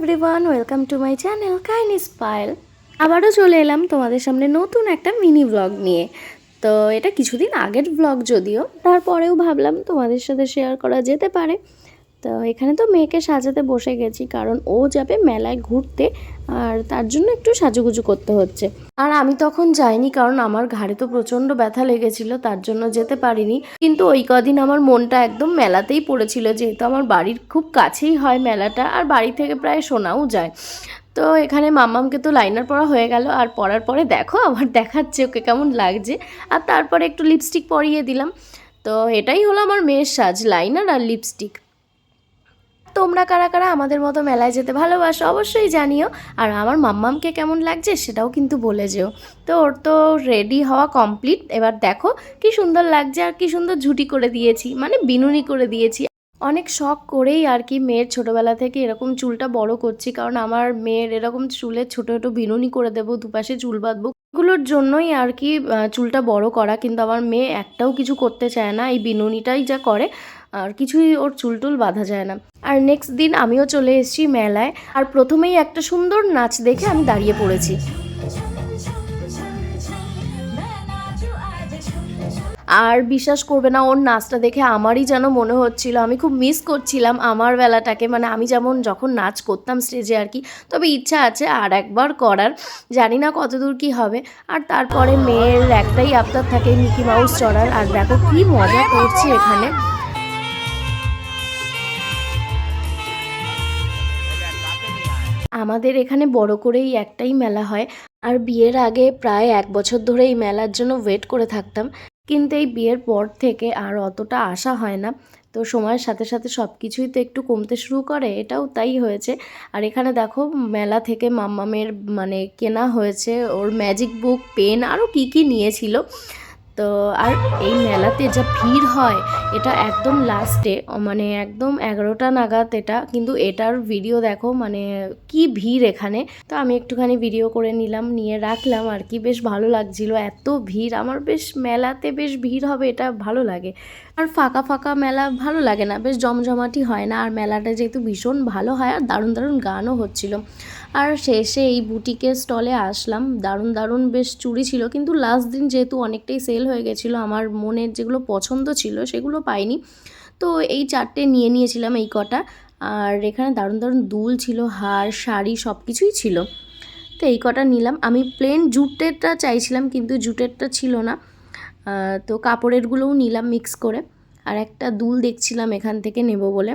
Everyone welcome to my channel কাইন স্পাইল আবারও চলে এলাম তোমাদের সামনে নতুন একটা মিনি ব্লগ নিয়ে। তো এটা কিছুদিন আগের ব্লগ যদিও, তারপরেও ভাবলাম তোমাদের সাথে শেয়ার করা যেতে পারে। তো এখানে তো মেয়েকে সাজাতে বসে গেছি, কারণ ও যাবে মেলায় ঘুরতে আর তার জন্য একটু সাজুগুজু করতে হচ্ছে। আর আমি তখন যাইনি, কারণ আমার ঘাড়ে তো প্রচণ্ড ব্যথা লেগেছিল, তার জন্য যেতে পারিনি। কিন্তু ওই কদিন আমার মনটা একদম মেলাতেই পড়েছিল, যেহেতু আমার বাড়ির খুব কাছেই হয় মেলাটা, আর বাড়ি থেকে প্রায় শোনাও যায়। তো এখানে মামামকে তো লাইনার পরা হয়ে গেল, আর পরার পরে দেখো আবার দেখাচ্ছে ওকে কেমন লাগছে। আর তারপরে একটু লিপস্টিক পরিয়ে দিলাম। তো এটাই হলো আমার মেয়ের সাজ, লাইনার আর লিপস্টিক তোমরা কারা কারা আমাদের মতো মেলায় যেতে ভালোবাসো অবশ্যই জানিও। আর আমার মাম্মামকে কেমন লাগছে সেটাও কিন্তু বলে যেও। তো ওর তো রেডি হওয়া কমপ্লিট এবার দেখো কি সুন্দর লাগছে আর কি সুন্দর ঝুটি করে দিয়েছি মানে বিনুনি করে দিয়েছি। অনেক শখ করেই আর কি মেয়ের ছোটোবেলা থেকে এরকম চুলটা বড় করছি, কারণ আমার মেয়ের এরকম চুলের ছোটো ছোটো বিনুনি করে দেবো, দুপাশে চুল বাঁধবো। এগুলোর জন্যই আর কি চুলটা বড় করা। কিন্তু আমার মেয়ে একটাও কিছু করতে চায় না। এই বিনুনিটাই যা করে। আর কিছুই ওর চুল টুল বাঁধা যায় না। আর নেক্সট দিন আমিও চলে এসেছি মেলায়। আর প্রথমেই একটা সুন্দর নাচ দেখে আমি দাঁড়িয়ে পড়েছি। আর বিশ্বাস করবে না, ওর নাচটা দেখে আমারই যেন মনে হচ্ছিল। আমি খুব মিস করছিলাম আমার বেলাটাকে মানে আমি যেমন যখন নাচ করতাম স্টেজে আর কি, তবে ইচ্ছা আছে আর একবার করার। জানি না কতদূর কি হবে। আর তারপরে মেয়ের একটাই আবদার থাকে মিকি মাউস চড়ার। আর দেখো কি মজা করছি এখানে। আমাদের এখানে বড় করেই একটাই মেলা হয়। আর বিয়ের আগে প্রায় এক বছর ধরে এই মেলার জন্য ওয়েট করে থাকতাম। কিন্তু এই বিয়ের পর থেকে আর অতটা আশা হয় না। তো সময়ের সাথে সাথে সব কিছুই তো একটু কমতে শুরু করে, এটাও তাই হয়েছে। আর এখানে দেখো, মেলা থেকে মাম্মামের মানে কেনা হয়েছে, ওর ম্যাজিক বুক পেন আরও কী কী নিয়েছিল। তো আর এই মেলাতে যা ভিড় হয়, এটা একদম লাস্টে মানে একদম এগারোটা নাগাদ এটা, কিন্তু এটার ভিডিও দেখো মানে কি ভিড় এখানে। তো আমি একটুখানি ভিডিও করে নিলাম, নিয়ে রাখলাম, আর কি বেশ ভালো লাগছিল, এত ভিড়, আমার বেশ মেলাতে বেশ ভিড় হবে, এটা ভালো লাগে। আর ফাঁকা ফাঁকা মেলা ভালো লাগে না, বেশ জমজমাটি হয় না, আর মেলাটা যেহেতু ভীষণ ভালো হয়, আর দারুণ দারুণ গানও হচ্ছিল। আর শেষে এই বুটিকের স্টলে আসলাম। দারুণ দারুণ বেশ চুড়ি ছিল। কিন্তু লাস্ট দিন যেহেতু অনেকটাই সেল হয়ে গেছিল, আমার মনের যেগুলো পছন্দ ছিল সেগুলো পাইনি। তো এই চারটে নিয়ে নিয়েছিলাম এই কটা। আর এখানে দারুণ দারুণ দুল ছিল, হার, শাড়ি সব কিছুই ছিল। তো এই কটা নিলাম। আমি প্লেন জুটেরটা চাইছিলাম, কিন্তু জুটেরটা ছিল না। তো কাপড়েরগুলোও নিলাম মিক্স করে। আর একটা দুল দেখছিলাম এখান থেকে নেব বলে।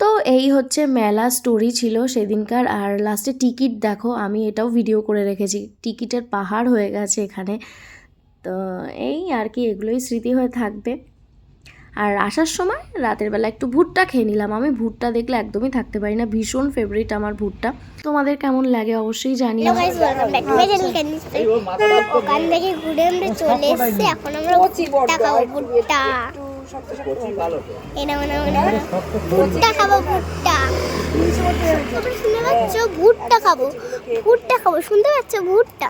তো এই হচ্ছে মেলা স্টোরি ছিল সেদিনকার। আর লাস্টে টিকিট দেখো আমি এটাও ভিডিও করে রেখেছি। টিকিটের পাহাড় হয়ে গেছে এখানে। তো এই আর কি এগুলোই স্মৃতি হয়ে থাকবে। আর আসার সময় রাতের বেলা একটু ভুট্টা খেয়ে নিলাম। আমি ভুট্টা দেখলে একদমই থাকতে পারি না। ভীষণ ফেভারিট আমার ভুট্টা। তোমাদের কেমন লাগে অবশ্যই স্পাই ওখান থেকে ঘুরে আমরা চলে এসেছি। এখন আমরা ভুট্টা খাব ভুট্টা। এটা মনে মনে ভুট্টা খাব ভুট্টা। তোমরা শুনতে পাচ্ছ? ভুট্টা খাব। ভুট্টা খাব। শুনতে পাচ্ছ? ভুট্টা।